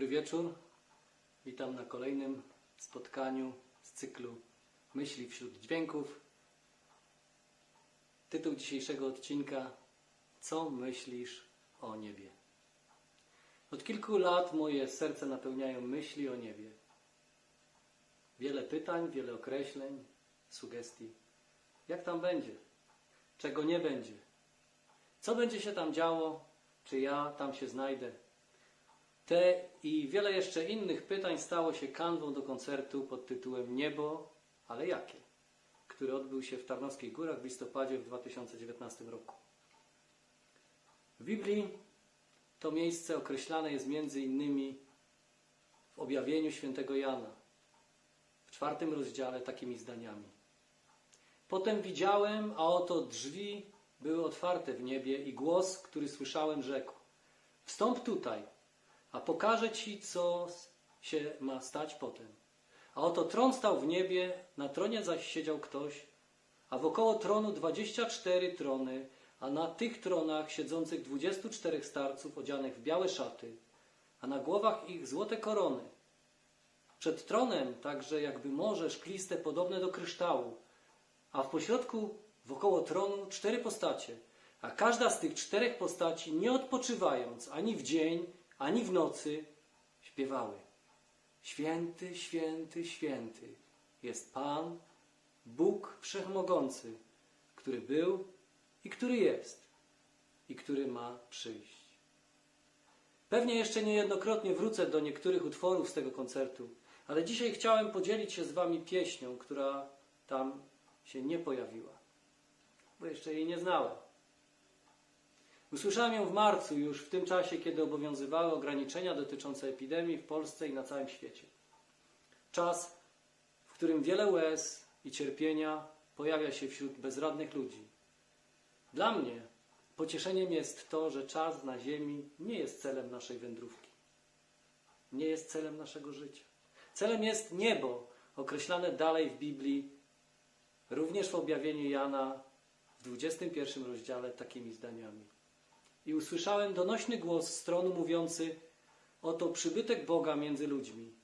dobry wieczór. Witam na kolejnym spotkaniu z cyklu Myśli wśród dźwięków. Tytuł dzisiejszego odcinka Co myślisz o niebie? Od kilku lat moje serce napełniają myśli o niebie. Wiele pytań, wiele określeń, sugestii. Jak tam będzie? Czego nie będzie? Co będzie się tam działo? Czy ja tam się znajdę? Te i wiele jeszcze innych pytań stało się kanwą do koncertu pod tytułem Niebo, ale jakie? który odbył się w Tarnowskich Górach w listopadzie w 2019 roku. W Biblii to miejsce określane jest między innymi w objawieniu świętego Jana w czwartym rozdziale takimi zdaniami. Potem widziałem, a oto drzwi były otwarte w niebie i głos, który słyszałem, rzekł: Wstąp tutaj, a pokażę ci, co się ma stać potem. A oto tron stał w niebie, na tronie zaś siedział ktoś, a wokoło tronu dwadzieścia cztery trony, a na tych tronach siedzących dwudziestu czterech starców odzianych w białe szaty, a na głowach ich złote korony. Przed tronem także jakby morze szkliste podobne do kryształu, a w pośrodku wokoło tronu cztery postacie, a każda z tych czterech postaci nie odpoczywając ani w dzień, ani w nocy śpiewały. Święty, święty, święty jest Pan, Bóg Wszechmogący, który był i który jest i który ma przyjść. Pewnie jeszcze niejednokrotnie wrócę do niektórych utworów z tego koncertu, ale dzisiaj chciałem podzielić się z Wami pieśnią, która tam się nie pojawiła, bo jeszcze jej nie znałem. Usłyszałem ją w marcu, już w tym czasie, kiedy obowiązywały ograniczenia dotyczące epidemii w Polsce i na całym świecie. Czas, w którym wiele łez i cierpienia pojawia się wśród bezradnych ludzi. Dla mnie pocieszeniem jest to, że czas na Ziemi nie jest celem naszej wędrówki. Nie jest celem naszego życia. Celem jest niebo, określane dalej w Biblii, również w objawieniu Jana w 21 rozdziale takimi zdaniami. I usłyszałem donośny głos z tronu mówiący: Oto przybytek Boga między ludźmi.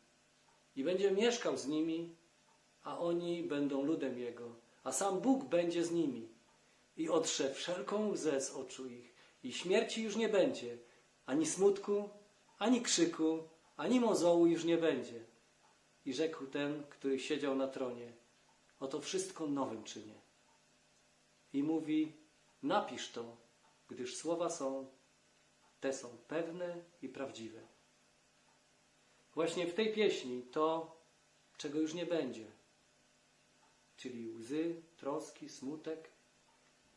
I będzie mieszkał z nimi, a oni będą ludem Jego, a sam Bóg będzie z nimi. I otrze wszelką łzę z oczu ich, i śmierci już nie będzie, ani smutku, ani krzyku, ani mozołu już nie będzie. I rzekł ten, który siedział na tronie: Oto wszystko nowym czynię. I mówi: Napisz to, gdyż słowa są, te są pewne i prawdziwe. Właśnie w tej pieśni to, czego już nie będzie, czyli łzy, troski, smutek,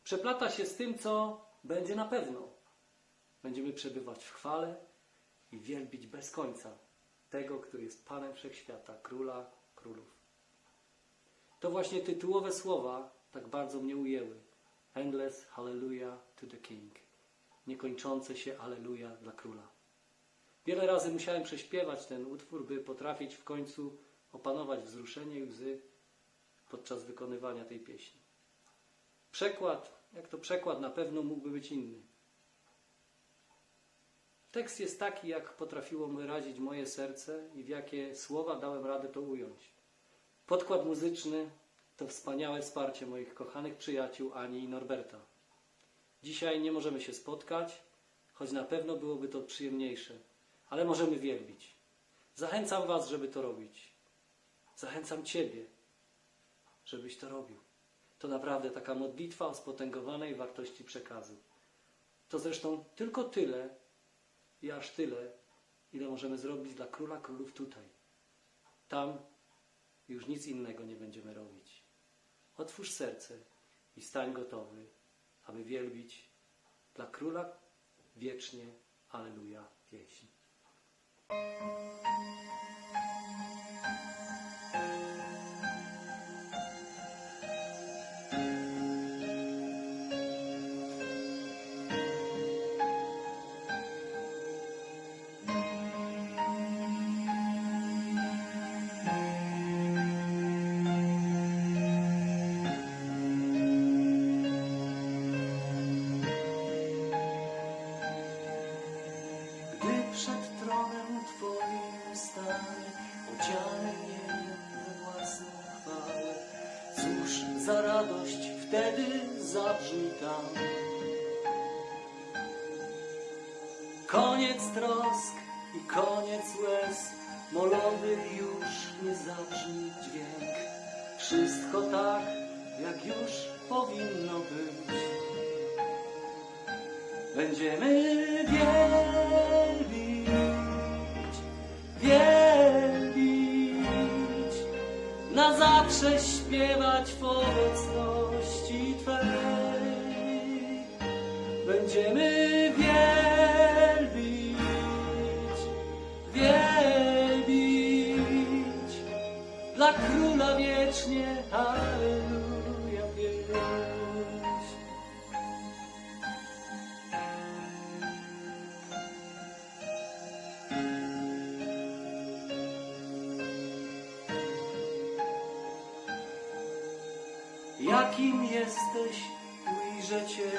przeplata się z tym, co będzie na pewno. Będziemy przebywać w chwale i wielbić bez końca tego, który jest Panem Wszechświata, Króla Królów. To właśnie tytułowe słowa tak bardzo mnie ujęły. Endless Hallelujah to the King. Niekończące się Alleluja dla Króla. Wiele razy musiałem prześpiewać ten utwór, by potrafić w końcu opanować wzruszenie i łzy podczas wykonywania tej pieśni. Przekład, jak to przekład, na pewno mógłby być inny. Tekst jest taki, jak potrafiło wyrazić moje serce i w jakie słowa dałem radę to ująć. Podkład muzyczny to wspaniałe wsparcie moich kochanych przyjaciół Ani i Norberta. Dzisiaj nie możemy się spotkać, choć na pewno byłoby to przyjemniejsze, ale możemy wielbić. Zachęcam Was, żeby to robić. Zachęcam Ciebie, żebyś to robił. To naprawdę taka modlitwa o spotęgowanej wartości przekazu. To zresztą tylko tyle i aż tyle, ile możemy zrobić dla Króla Królów tutaj. Tam już nic innego nie będziemy robić. Otwórz serce i stań gotowy, aby wielbić dla Króla wiecznie Aleluja pieśń. Koniec trosk i koniec łez, molowy już nie zabrzmi dźwięk. Wszystko tak, jak już powinno być. Będziemy wielbić, wielbić, na zawsze śpiewać w obecności Twej. Będziemy wiecznie, Alleluja, pieśń. Jakim jesteś, ujrzę Cię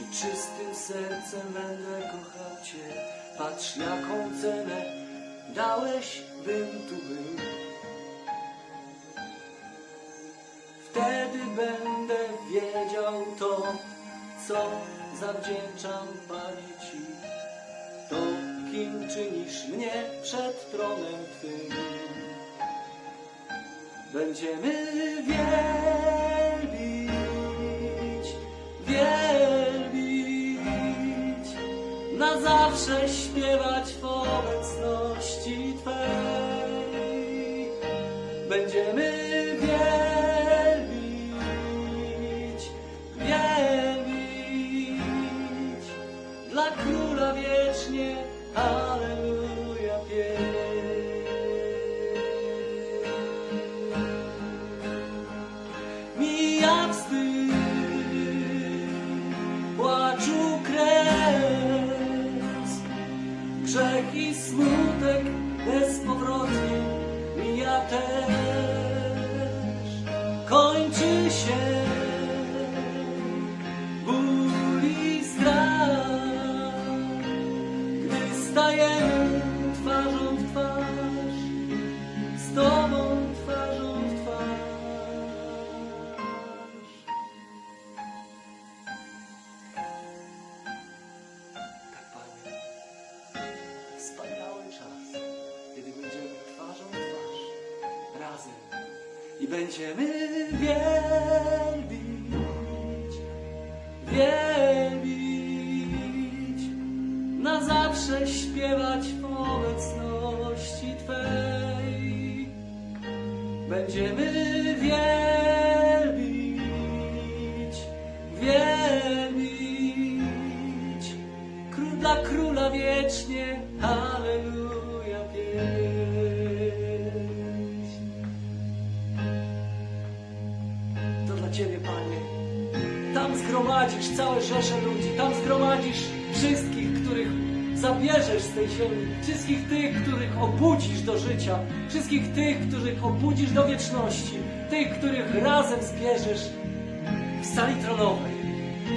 i czystym sercem będę kochał Cię. Patrz, jaką cenę dałeś, bym tu był. Wiedział to, co zawdzięczam Panie Ci. To, kim czynisz mnie przed tronem Twym. Będziemy wielbić, wielbić, na zawsze śpiewać w obecności Twej. Będziemy wielbić, wstyd, płaczu kres, grzech i smutek bezpowrotnie mija też. I będziemy wielbić, wielbić, na zawsze śpiewać w obecności Twej. Będziemy wielbić, wielbić, król dla króla wiecznie, rzesze ludzi, tam zgromadzisz wszystkich, których zabierzesz z tej ziemi, wszystkich tych, których obudzisz do życia, wszystkich tych, których obudzisz do wieczności, tych, których razem zbierzesz w sali tronowej,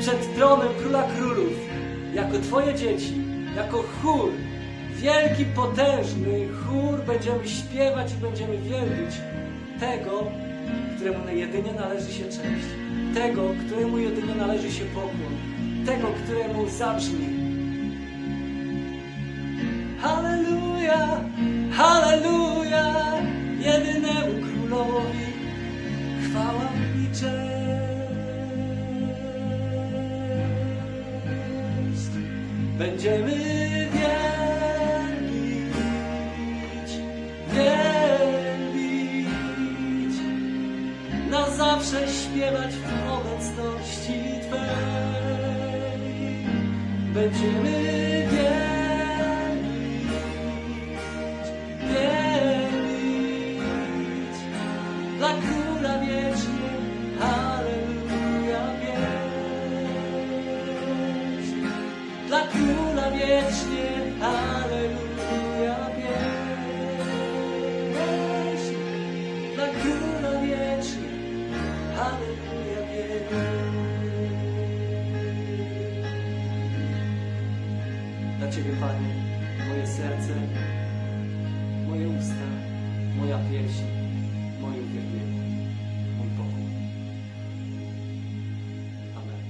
przed tronem Króla Królów, jako Twoje dzieci, jako chór, wielki, potężny chór, będziemy śpiewać i będziemy wielbić tego, któremu jedynie należy się cześć, tego, któremu jedynie należy się pokłon, tego, któremu zabrzmi Halleluja, halleluja, jedynemu królowi chwała i cześć. Będziemy wielbić, wielbić, na zawsze śpiewać w obecności. Będziemy wielbić, wielbić, dla Króla wiecznie, Halleluja, pieśń. Dla Króla wiecznie, Halleluja, piersi moje uwielbienie, mój pokój. Amen.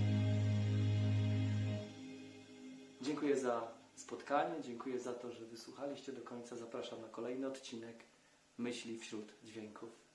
Dziękuję za spotkanie, dziękuję za to, że wysłuchaliście do końca. Zapraszam na kolejny odcinek Myśli wśród dźwięków.